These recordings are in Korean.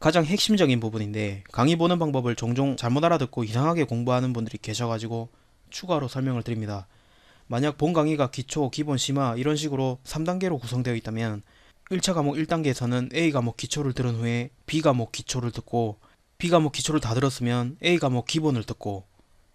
가장 핵심적인 부분인데 강의 보는 방법을 종종 잘못 알아듣고 이상하게 공부하는 분들이 계셔가지고 추가로 설명을 드립니다. 만약 본 강의가 기초, 기본, 심화 이런 식으로 3단계로 구성되어 있다면 1차 과목 1단계에서는 A 과목 기초를 들은 후에 B 과목 기초를 듣고 B 과목 기초를 다 들었으면 A 과목 기본을 듣고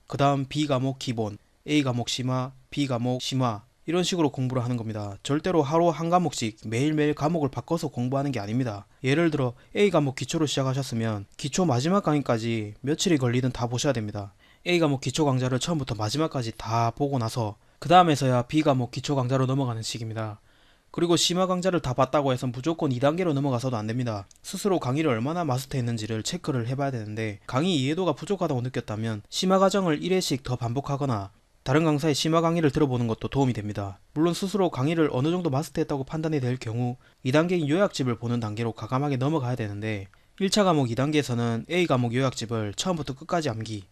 그 다음 B 과목 기본, A 과목 심화, B 과목 심화 이런 식으로 공부를 하는 겁니다. 절대로 하루 한 과목씩 매일매일 과목을 바꿔서 공부하는 게 아닙니다. 예를 들어 A 과목 기초로 시작하셨으면 기초 마지막 강의까지 며칠이 걸리든 다 보셔야 됩니다. A 과목 기초 강좌를 처음부터 마지막까지 다 보고 나서 그 다음에서야 B 과목 기초 강좌로 넘어가는 식입니다. 그리고 심화 강좌를 다 봤다고 해서 무조건 2단계로 넘어가서도 안 됩니다. 스스로 강의를 얼마나 마스터했는지를 체크를 해봐야 되는데 강의 이해도가 부족하다고 느꼈다면 심화 과정을 1회씩 더 반복하거나 다른 강사의 심화 강의를 들어보는 것도 도움이 됩니다. 물론 스스로 강의를 어느 정도 마스터했다고 판단이 될 경우 2단계인 요약집을 보는 단계로 과감하게 넘어가야 되는데 1차 과목 2단계에서는 A 과목 요약집을 처음부터 끝까지 암기,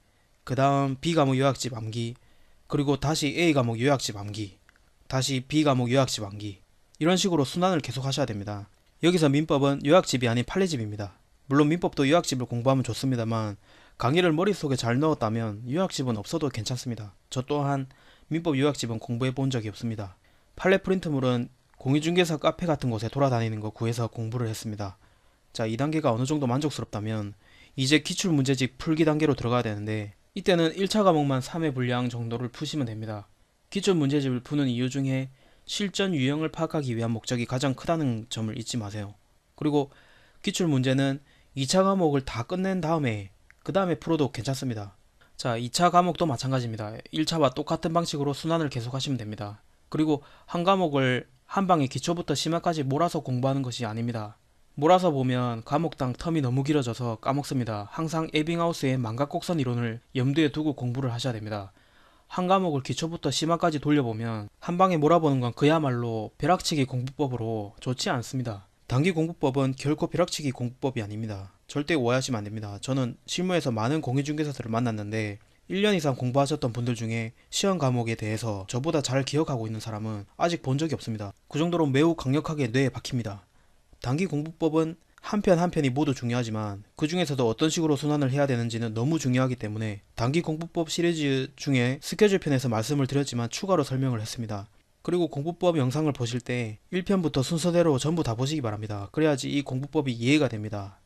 그 다음 B 과목 요약집 암기, 그리고 다시 A 과목 요약집 암기, 다시 B 과목 요약집 암기 이런 식으로 순환을 계속 하셔야 됩니다. 여기서 민법은 요약집이 아닌 판례집입니다. 물론 민법도 요약집을 공부하면 좋습니다만 강의를 머릿속에 잘 넣었다면 요약집은 없어도 괜찮습니다. 저 또한 민법 요약집은 공부해 본 적이 없습니다. 판례 프린트물은 공인중개사 카페 같은 곳에 돌아다니는 거 구해서 공부를 했습니다. 자, 2단계가 어느 정도 만족스럽다면 이제 기출문제집 풀기 단계로 들어가야 되는데 이때는 1차 과목만 3회 분량 정도를 푸시면 됩니다. 기출문제집을 푸는 이유 중에 실전 유형을 파악하기 위한 목적이 가장 크다는 점을 잊지 마세요. 그리고 기출 문제는 2차 과목을 다 끝낸 다음에 그 다음에 풀어도 괜찮습니다. 자, 2차 과목도 마찬가지입니다. 1차와 똑같은 방식으로 순환을 계속하시면 됩니다. 그리고 한 과목을 한 방에 기초부터 심화까지 몰아서 공부하는 것이 아닙니다. 몰아서 보면 과목당 텀이 너무 길어져서 까먹습니다. 항상 에빙하우스의 망각곡선 이론을 염두에 두고 공부를 하셔야 됩니다. 한 과목을 기초부터 심화까지 돌려보면 한 방에 몰아보는 건 그야말로 벼락치기 공부법으로 좋지 않습니다. 단기 공부법은 결코 벼락치기 공부법이 아닙니다. 절대 오해하시면 안 됩니다. 저는 실무에서 많은 공인중개사들을 만났는데 1년 이상 공부하셨던 분들 중에 시험 과목에 대해서 저보다 잘 기억하고 있는 사람은 아직 본 적이 없습니다. 그 정도로 매우 강력하게 뇌에 박힙니다. 단기 공부법은 한편 한 편이 모두 중요하지만 그 중에서도 어떤 식으로 순환을 해야 되는지는 너무 중요하기 때문에 단기 공부법 시리즈 중에 스케줄 편에서 말씀을 드렸지만 추가로 설명을 했습니다. 그리고 공부법 영상을 보실 때 1편부터 순서대로 전부 다 보시기 바랍니다. 그래야지 이 공부법이 이해가 됩니다.